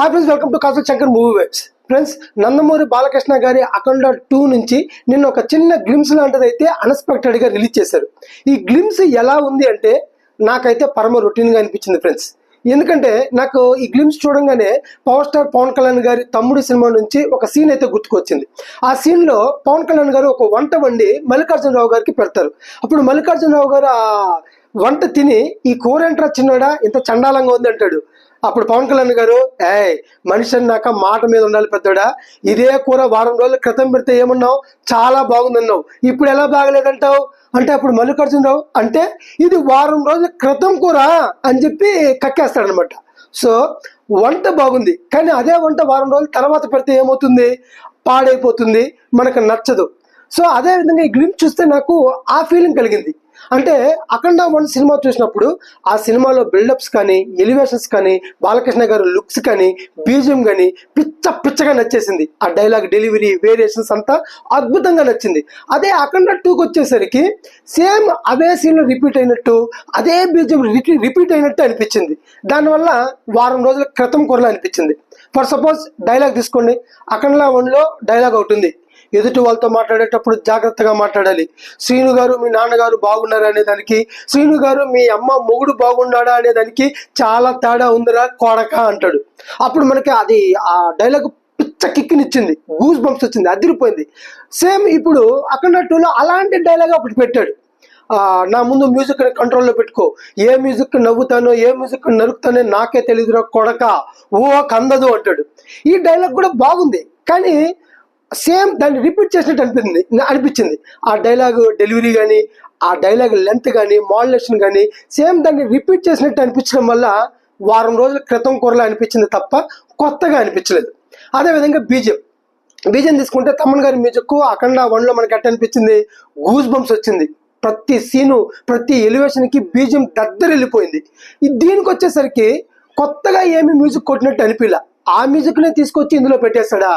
Hi friends welcome to Kasu Shankar movie webs friends Nandamuri Balakrishna గారి Akhanda two నుంచి నిన్న ఒక చిన్న గ్లిమ్స్ లాంటిది అయితే అన్ఎక్స్పెక్టెడ్గా రిలీజ్ చేశారు. ఈ గ్లిమ్స్ ఎలా ఉంది అంటే నాకైతే పరమ రొటీన్గా అనిపించింది ఫ్రెండ్స్ ఎందుకంటే నాకు ఈ గ్లిమ్స్ చూడంగానే పవర్ స్టార్ పవన్ కళ్యాణ్ గారి తమ్ముడు సినిమా నుంచి ఒక సీన్ అయితే గుర్తుకొచ్చింది. ఆ సీన్లో పవన్ కళ్యాణ్ గారు ఒక వంట వండి మల్లికార్జునరావు గారికి పెడతారు. అప్పుడు మల్లికార్జునరావు గారు ఆ వంట తిని ఈ కూర ఏంట్రా చిన్నడా? ఇంత చండాలంగా ఉంది అంటాడు. అప్పుడు పవన్ కళ్యాణ్ గారు ఏయ్ మనిషి అన్నాక మాట మీద ఉండాలి పెద్దోడా? ఇదే కూర వారం రోజుల క్రితం పెడితే ఏమన్నావు? చాలా బాగుందన్నావు. ఇప్పుడు ఎలా బాగలేదంటావు? అంటే అప్పుడు మల్లికార్జునరావు అంటే ఇది వారం రోజుల క్రితం కూర అని చెప్పి కక్కేస్తాడనమాట సో వంట బాగుంది. కానీ అదే వంట వారం రోజుల తర్వాత పెడితే ఏమవుతుంది? పాడైపోతుంది. మనకు నచ్చదు. సో అదే విధంగా ఈ గ్లింప్ చూస్తే నాకు ఆ ఫీలింగ్ కలిగింది. అంటే అఖండ వన్ సినిమా చూసినప్పుడు ఆ సినిమాలో బిల్డప్స్ కానీ ఎలివేషన్స్ కానీ బాలకృష్ణ గారు లుక్స్ కానీ బీజియం కానీ పిచ్చ పిచ్చగా నచ్చేసింది. ఆ డైలాగ్ డెలివరీ వేరియేషన్స్ అంతా అద్భుతంగా నచ్చింది. అదే అఖండ టూకి వచ్చేసరికి సేమ్ అవే సీన్లు రిపీట్ అయినట్టు అదే బీజియం రిపీట్ అయినట్టు అనిపించింది. దానివల్ల వారం రోజుల క్రితం కొరలా అనిపించింది. ఫర్ సపోజ్ డైలాగ్ తీసుకోండి. అఖండ వన్లో డైలాగ్ అవుతుంది ఎదుటి వాళ్ళతో మాట్లాడేటప్పుడు జాగ్రత్తగా మాట్లాడాలి. శ్రీను గారు మీ నాన్నగారు బాగున్నారా అనే దానికి శ్రీను గారు మీ అమ్మ మొగుడు బాగున్నాడా అనే దానికి చాలా తేడా ఉందిరా కొడక అంటాడు. అప్పుడు మనకి అది ఆ డైలాగ్ పిచ్చ కిక్కినిచ్చింది గూస్ బంప్స్ వచ్చింది అదిరిపోయింది. సేమ్ ఇప్పుడు అక్కడ టూలో అలాంటి డైలాగ్ అప్పుడు పెట్టాడు. నా ముందు మ్యూజిక్ కంట్రోల్లో పెట్టుకో. ఏ మ్యూజిక్ నవ్వుతానో ఏ మ్యూజిక్ నరుకుతానో నాకే తెలియదురా కొడక. ఓ కందదు అంటాడు. ఈ డైలాగ్ కూడా బాగుంది. కానీ సేమ్ దాన్ని రిపీట్ చేసినట్టు అనిపించింది అనిపించింది. ఆ డైలాగ్ డెలివరీ కానీ ఆ డైలాగ్ లెంత్ కానీ మాడ్యులేషన్ కానీ సేమ్ దాన్ని రిపీట్ చేసినట్టు అనిపించడం వల్ల వారం రోజుల క్రితం కూరలో అనిపించింది తప్ప కొత్తగా అనిపించలేదు. అదేవిధంగా బీజం. బీజం తీసుకుంటే తమ్మన్ గారి మ్యూజిక్ అఖండ వన్లో మనకి ఎట్ట అనిపించింది? గూస్ బంప్స్ వచ్చింది. ప్రతి సీను ప్రతి ఎలివేషన్కి బీజం దగ్గర వెళ్ళిపోయింది దీనికి వచ్చేసరికి కొత్తగా ఏమి మ్యూజిక్ కొట్టినట్టు అనిపించలే ఆ మ్యూజిక్నే తీసుకొచ్చి ఇందులో పెట్టేస్తాడా?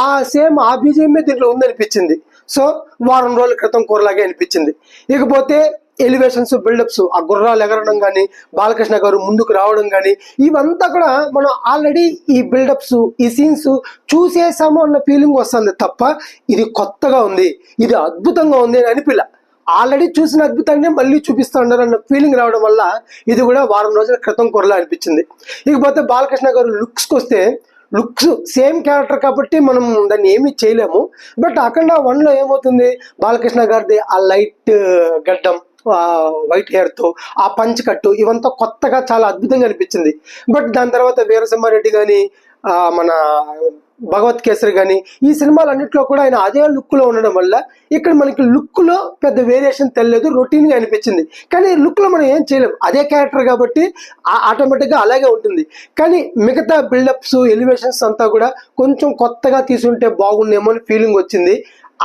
ఆ సేమ్ ఆ బీజిఎంఏ దీంట్లో ఉందనిపించింది. సో వారం రోజుల క్రితం కూరలాగే అనిపించింది. ఇకపోతే ఎలివేషన్స్ బిల్డప్స్ ఆ గుర్రాలు ఎగరడం కానీ బాలకృష్ణ గారు ముందుకు రావడం కానీ ఇవంతా కూడా మనం ఆల్రెడీ ఈ బిల్డప్స్ ఈ సీన్స్ చూసేసాము అన్న ఫీలింగ్ వస్తుంది తప్ప ఇది కొత్తగా ఉంది. ఇది అద్భుతంగా ఉంది అని అనిపిల్ల ఆల్రెడీ చూసిన అద్భుతాన్ని మళ్ళీ చూపిస్తున్నారు అన్న ఫీలింగ్ రావడం వల్ల ఇది కూడా వారం రోజుల క్రితం కొరలా అనిపించింది. ఇకపోతే బాలకృష్ణ గారు లుక్స్కి వస్తే లుక్స్ సేమ్ క్యారెక్టర్ కాబట్టి మనం దాన్ని ఏమీ చేయలేము. బట్ అఖండ వన్లో ఏమవుతుంది? బాలకృష్ణ గారిది ఆ లైట్ uh, గడ్డం వైట్ హెయిర్తో ఆ పంచ్ కట్టు ఇవంతా కొత్తగా చాలా అద్భుతంగా అనిపించింది. బట్ దాని తర్వాత వీరసింహారెడ్డి కానీ మన భగవత్ కేసరి కానీ ఈ సినిమాలన్నింటిలో కూడా ఆయన అదే లుక్లో ఉండడం వల్ల ఇక్కడ మనకి లుక్లో పెద్ద వేరియేషన్ తెలియలేదు రొటీన్గా అనిపించింది. కానీ లుక్లో మనం ఏం చేయలేం. అదే క్యారెక్టర్ కాబట్టి ఆటోమేటిక్గా అలాగే ఉంటుంది. కానీ మిగతా బిల్డప్స్ ఎలివేషన్స్ అంతా కూడా కొంచెం కొత్తగా తీసుంటే బాగుండేమో అని ఫీలింగ్ వచ్చింది.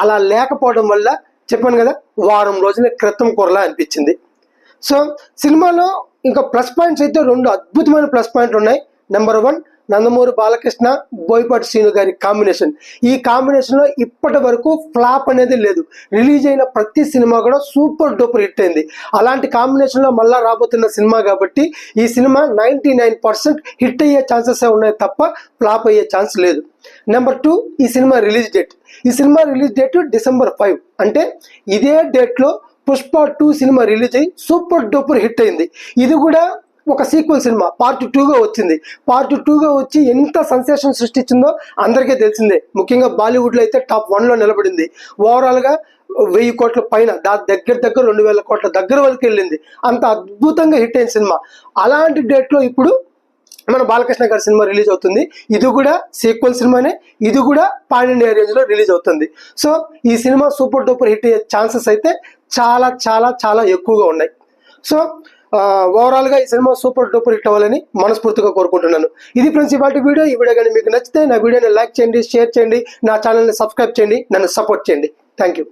అలా లేకపోవడం వల్ల చెప్పాను కదా వారం రోజుల క్రితం కూరలా అనిపించింది. సో సినిమాలో ఇంకా ప్లస్ పాయింట్స్ అయితే రెండు అద్భుతమైన ప్లస్ పాయింట్లు ఉన్నాయి నెంబర్ వన్ నందమూరి బాలకృష్ణ బోయపాటి శ్రీను గారి కాంబినేషన్ ఈ కాంబినేషన్లో ఇప్పటి వరకు ఫ్లాప్ అనేది లేదు. రిలీజ్ అయిన ప్రతి సినిమా కూడా సూపర్ డూపర్ హిట్ అయింది. అలాంటి కాంబినేషన్లో మళ్ళా రాబోతున్న సినిమా కాబట్టి ఈ cinema ninety nine percent hit అయ్యే ఛాన్సెస్ ఉన్నాయి తప్ప ఫ్లాప్ అయ్యే ఛాన్స్ లేదు. నెంబర్ టూ ఈ సినిమా రిలీజ్ డేట్ ఈ cinema release date December five అంటే ఇదే డేట్లో పుష్ప టూ సినిమా రిలీజ్ అయ్యి సూపర్ డూపర్ హిట్ అయింది. ఇది కూడా ఒక సీక్వెల్ సినిమా పార్ట్ టూగా వచ్చింది. పార్ట్ టూగా వచ్చి ఎంత సెన్సేషన్ సృష్టించిందో అందరికీ తెలిసిందే. ముఖ్యంగా బాలీవుడ్లో అయితే టాప్ వన్లో నిలబడింది. ఓవరాల్గా వెయ్యి కోట్ల పైన దా దగ్గర దగ్గర రెండు వేల కోట్ల దగ్గర వరకు వెళ్ళింది. అంత అద్భుతంగా హిట్ అయిన సినిమా అలాంటి డేట్లో ఇప్పుడు మన బాలకృష్ణ గారి సినిమా రిలీజ్ అవుతుంది. ఇది కూడా సీక్వెల్ సినిమానే ఇది కూడా పాన్ ఇండియా రిలీజ్ అవుతుంది. సో ఈ సినిమా సూపర్ డూపర్ హిట్ అయ్యే ఛాన్సెస్ అయితే చాలా చాలా చాలా ఎక్కువగా ఉన్నాయి. సో ఓవరాల్గా ఈ సినిమా సూపర్ డూపర్ హిట్ అవ్వాలని మనస్ఫూర్తిగా కోరుకుంటున్నాను. ఇది ఫ్రెండ్స్ వీడియో. ఈ వీడియో కానీ మీకు నచ్చితే నా వీడియోని లైక్ చేయండి షేర్ చేయండి నా ఛానల్ని సబ్స్క్రైబ్ చేయండి నన్ను సపోర్ట్ చేయండి. Thank you